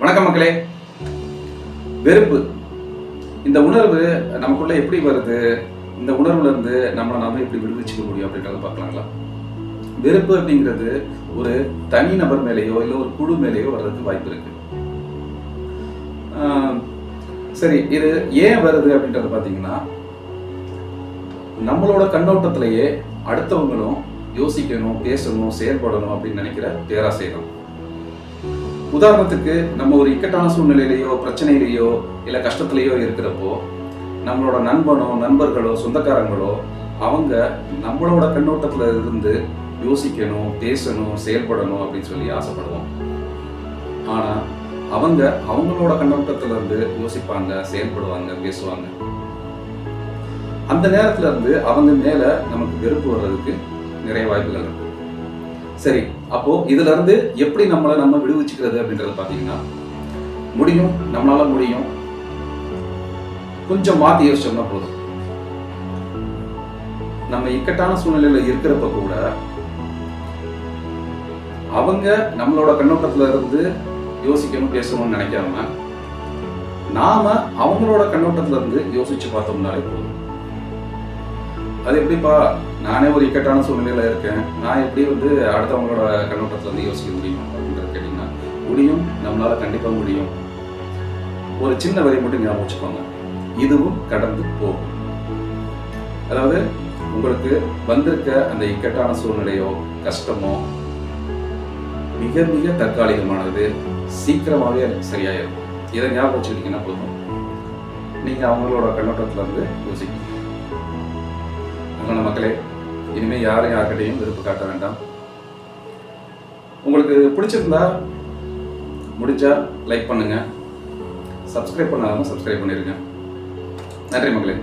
வணக்கம் மக்களே. வெறுப்பு. இந்த உணர்வு நமக்குள்ள எப்படி வருது? இந்த உணர்வுல இருந்து நம்மளை நாம எப்படி விடுவிச்சுக்க முடியும் அப்படின்றத பார்க்கலாங்களா? வெறுப்பு அப்படிங்கிறது ஒரு தனி நபர் மேலேயோ இல்லை ஒரு குழு மேலேயோ வர்றதுக்கு வாய்ப்பு இருக்கு. சரி இது ஏன் வருது அப்படின்றத பார்த்தீங்கன்னா நம்மளோட கண்ணோட்டத்திலேயே அடுத்தவங்களும் யோசிக்கணும் பேசணும் செயல்படணும் அப்படின்னு நினைக்கிற பேராசை தான் உதாரணத்துக்கு நம்ம ஒரு இக்கட்டான சூழ்நிலையிலையோ பிரச்சனையிலையோ இல்லை கஷ்டத்துலையோ இருக்கிறப்போ நம்மளோட நண்பனோ நண்பர்களோ சொந்தக்காரங்களோ அவங்க நம்மளோட கண்ணோட்டத்தில் இருந்து யோசிக்கணும் பேசணும் செயல்படணும் அப்படின்னு சொல்லி ஆசைப்படுவோம். ஆனால் அவங்க அவங்களோட கண்ணோட்டத்தில் இருந்து யோசிப்பாங்க செயல்படுவாங்க பேசுவாங்க. அந்த நேரத்துல இருந்து அவங்க மேல நமக்கு வெறுப்பு வர்றதுக்கு நிறைய வாய்ப்புகள் இருக்கு. சரி அப்போ இதுல இருந்து எப்படி நம்மளை நம்ம விடுவிச்சுக்கிறது அப்படின்றத பாத்தீங்கன்னா முடியும் நம்மளால முடியும். கொஞ்சம் மாத்தி யோசிச்சோம்னா போதும். நம்ம இக்கட்டான சூழ்நிலையில இருக்கிறப்ப கூட அவங்க நம்மளோட கண்ணோட்டத்துல இருந்து யோசிக்கணும் பேசணும்னு நினைக்காம நாம அவங்களோட கண்ணோட்டத்துல இருந்து யோசிச்சு பார்த்தோம்னாலே போதும். அது எப்படிப்பா? நானே ஒரு இக்கட்டான சூழ்நிலையில இருக்கேன். நான் எப்படி வந்து அடுத்தவங்களோட கண்ணோட்டத்தில் வந்து யோசிக்க முடியும் அப்படின்றது கேட்டிங்கன்னா முடியும் நம்மளால் கண்டிப்பாக முடியும். ஒரு சின்ன வரி மட்டும் ஞாபகம் வச்சுக்கோங்க. இதுவும் கடந்து போகும். அதாவது உங்களுக்கு வந்திருக்க அந்த இக்கட்டான சூழ்நிலையோ கஷ்டமோ மிக மிக தற்காலிகமானது சீக்கிரமாகவே சரியாயிடும் இதை ஞாபகம் வச்சுக்கிட்டீங்கன்னா போதும். நீங்கள் அவங்களோட கண்ணோட்டத்தில் வந்து யோசிக்கணும் யாரும் யார்கிட்டையும் விருப்பு காட்ட வேண்டாம். உங்களுக்கு பிடிச்சிருந்தா முடிஞ்சா லைக் பண்ணுங்க. சப்ஸ்கிரைப் பண்ணாதவங்க சப்ஸ்கிரைப் பண்ணிருங்க. நன்றி மகளே.